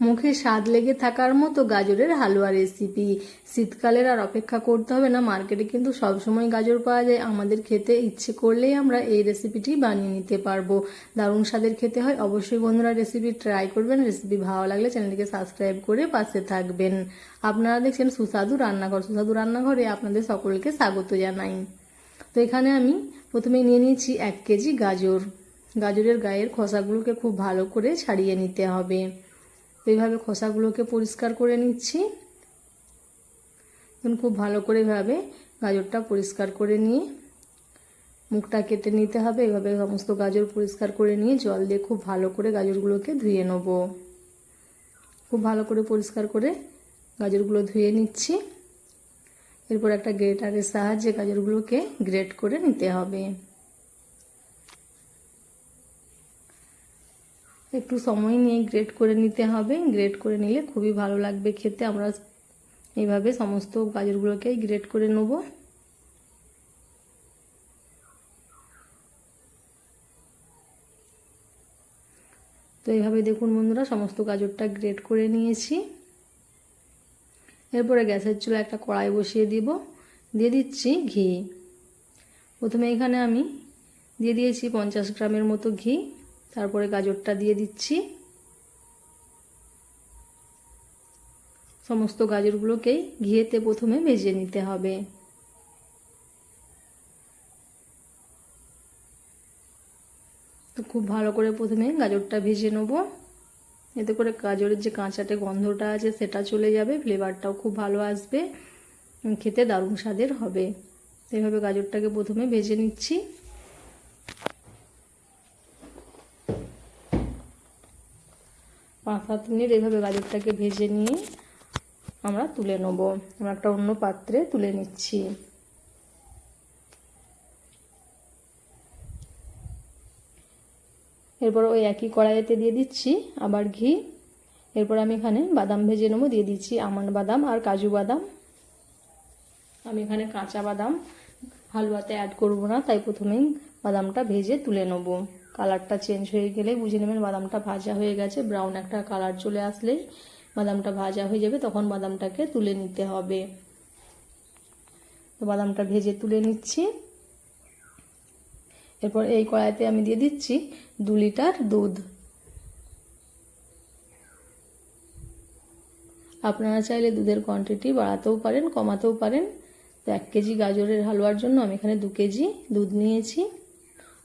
মুখে স্বাদ লেগে থাকার মতো গাজরের হালুয়া রেসিপি শীতকালের আর অপেক্ষা করতে হবে না মার্কেটে কিন্তু সবসময় গাজর পাওয়া যায়। আমাদের খেতে ইচ্ছে করলেই আমরা এই রেসিপিটি বানিয়ে নিতে পারব। দারুণ স্বাদের খেতে হয়। অবশ্যই বন্ধুরা রেসিপি ট্রাই করবেন। রেসিপি ভালো লাগলে চ্যানেলটিকে সাবস্ক্রাইব করে পাশে থাকবেন। আপনারা দেখছেন সুস্বাদু রান্নাঘর। সুস্বাদু রান্নাঘরে আপনাদের সকলকে স্বাগত জানাই। তো এখানে আমি প্রথমে নিয়ে নিয়েছি এক কেজি গাজর। গাজরের গায়ের খোসাগুলোকে খুব ভালো করে ছাড়িয়ে নিতে হবে। এইভাবে খোসাগুলোকে পরিষ্কার করে নিচ্ছি। এখন খুব ভালো করে এভাবে গাজরটা পরিষ্কার করে নিয়ে মুখটা কেটে নিতে হবে। এভাবে সমস্ত গাজর পরিষ্কার করে নিয়ে জল দিয়ে খুব ভালো করে গাজরগুলোকে ধুয়ে নেব। খুব ভালো করে পরিষ্কার করে গাজরগুলো ধুয়ে নিচ্ছি। এরপর একটা গ্রেটারের সাহায্যে গাজরগুলোকে গ্রেট করে নিতে হবে। একটু সময় নিয়ে গ্রেট করে নিতে হবে। গ্রেট করে নিলে খুবই ভালো লাগবে খেতে। আমরা এইভাবে সমস্ত গাজরগুলোকেই গ্রেট করে নেব। তো এইভাবে দেখুন বন্ধুরা, সমস্ত গাজরটা গ্রেট করে নিয়েছি। এরপরে গ্যাসের চুলা একটা কড়াই বসিয়ে দিব। দিয়ে দিচ্ছি ঘি। প্রথমে এখানে আমি দিয়ে দিয়েছি পঞ্চাশ গ্রামের মতো ঘি। তারপরে গাজরটা দিয়ে দিচ্ছি। সমস্ত গাজরগুলোকেই ঘিয়েতে প্রথমে ভেজে নিতে হবে। তো খুব ভালো করে প্রথমে গাজরটা ভেজে নেব। এতে করে গাজরের যে কাঁচাটে গন্ধটা আছে সেটা চলে যাবে ফ্লেভারটাও খুব ভালো আসবে খেতে দারুণ স্বাদের হবে। এভাবে গাজরটাকে প্রথমে ভেজে নিচ্ছি। পাঁচ সাত এইভাবে গাজরটাকে ভেজে নিয়ে আমরা তুলে নেব। আমরা একটা অন্য পাত্রে তুলে নিচ্ছি। এরপর ওই একই কড়াইতে দিয়ে দিচ্ছি আবার ঘি। এরপর আমি এখানে বাদাম ভেজে নেব, দিয়ে দিচ্ছি আমন্ড বাদাম আর কাজু বাদাম। আমি এখানে কাঁচা বাদাম হালুয়াতে অ্যাড করব না, তাই প্রথমেই বাদামটা ভেজে তুলে নেব। কালারটা চেঞ্জ হয়ে গেলে বুঝে নেবেন বাদামটা ভাজা হয়ে গেছে, ব্রাউন একটা কালার চলে আসলেই বাদামটা ভাজা হয়ে যাবে, তখন বাদামটাকে তুলে নিতে হবে। তো বাদামটা ভেজে তুলে নিচ্ছি। এরপর এই কড়াইতে আমি দিয়ে দিচ্ছি দু লিটার দুধ। আপনারা চাইলে দুধের কোয়ান্টিটি বাড়াতেও পারেন, কমাতেও পারেন। তো এক কেজি গাজরের হালুয়ার জন্য আমি এখানে দু কেজি দুধ নিয়েছি।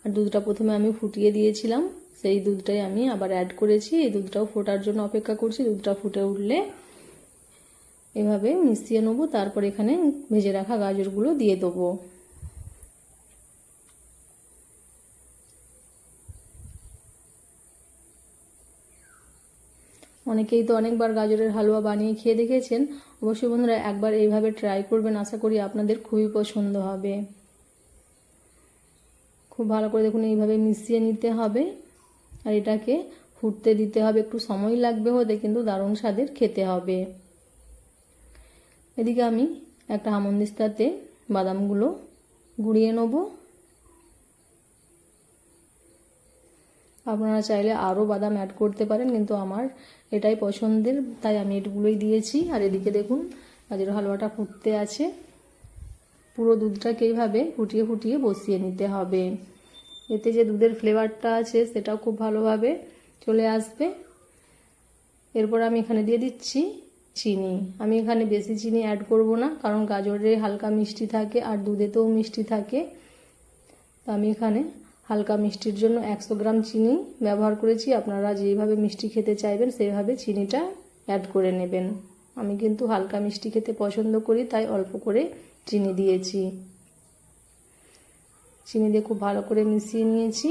আর দুধটা প্রথমে আমি ফুটিয়ে দিয়েছিলাম। সেই দুধটাই আমি আবার অ্যাড করেছি। এই দুধটাও ফোটার জন্য অপেক্ষা করছি। দুধটা ফুটে উঠলে এভাবে মিশিয়ে নেব। তারপর এখানে ভেজে রাখা গাজরগুলো দিয়ে দেবো। অনেকেই তো অনেকবার গাজরের হালুয়া বানিয়ে খেয়ে দেখেছেন। অবশ্যই বন্ধুরা একবার এইভাবে ট্রাই করবেন। আশা করি আপনাদের খুবই পছন্দ হবে। খুব ভালো করে দেখুন, এইভাবে মিশিয়ে নিতে হবে। আর এটাকে ফুটতে দিতে হবে, একটু সময় লাগবে হতে, কিন্তু দারুণ স্বাদের খেতে হবে। এদিকে আমি একটা হামন্দিস্তাতে বাদামগুলো গুঁড়িয়ে নেব। আপনারা চাইলে আরও বাদাম অ্যাড করতে পারেন, কিন্তু আমার এটাই পছন্দের, তাই আমি এটুকুলোই দিয়েছি। আর এদিকে দেখুন গাজর হালুয়াটা ফুটতে আছে। পুরো দুধটাকে এইভাবে ফুটিয়ে ফুটিয়ে বসিয়ে নিতে হবে। এতে যে দুধের ফ্লেভারটা আছে সেটাও খুব ভালোভাবে চলে আসবে। এরপর আমি এখানে দিয়ে দিচ্ছি চিনি। আমি এখানে বেশি চিনি অ্যাড করব না, কারণ গাজরে হালকা মিষ্টি থাকে আর দুধেতেও মিষ্টি থাকে। তো আমি এখানে হালকা মিষ্টির জন্য একশো গ্রাম চিনি ব্যবহার করেছি। আপনারা যেভাবে মিষ্টি খেতে চাইবেন সেইভাবে চিনিটা অ্যাড করে নেবেন। আমি কিন্তু হালকা মিষ্টি খেতে পছন্দ করি, তাই অল্প করে চিনি দিয়েছি। চিনি দিয়ে খুব ভালো করে মিশিয়ে নিয়েছি।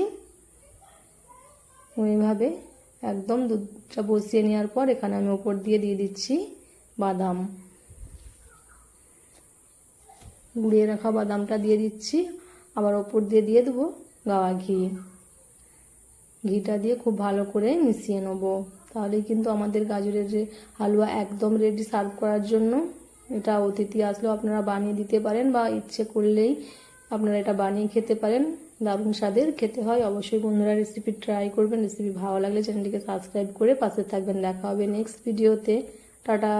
এইভাবে একদম দুধটা বসিয়ে নেওয়ার পর এখানে আমি ওপর দিয়ে দিয়ে দিচ্ছি বাদাম। গুঁড়িয়ে রাখা বাদামটা দিয়ে দিচ্ছি। আবার ওপর দিয়ে দিয়ে দেবো গাওয়া ঘি। ঘিটা দিয়ে খুব ভালো করে মিশিয়ে নেব। তাহলেই কিন্তু আমাদের গাজরের যে হালুয়া একদম রেডি সার্ভ করার জন্য, এটা অতিথি আসলেও আপনারা বানিয়ে দিতে পারেন বা ইচ্ছে করলেই আপনারা এটা বানিয়ে খেতে পারেন। দারুণ স্বাদের, খেতে হয়। অবশ্যই বন্ধুরা রেসিপি ট্রাই করবেন। রেসিপি ভালো লাগলে চ্যানেলটিকে সাবস্ক্রাইব করে পাশে থাকবেন। দেখা হবে নেক্সট ভিডিওতে টাটা।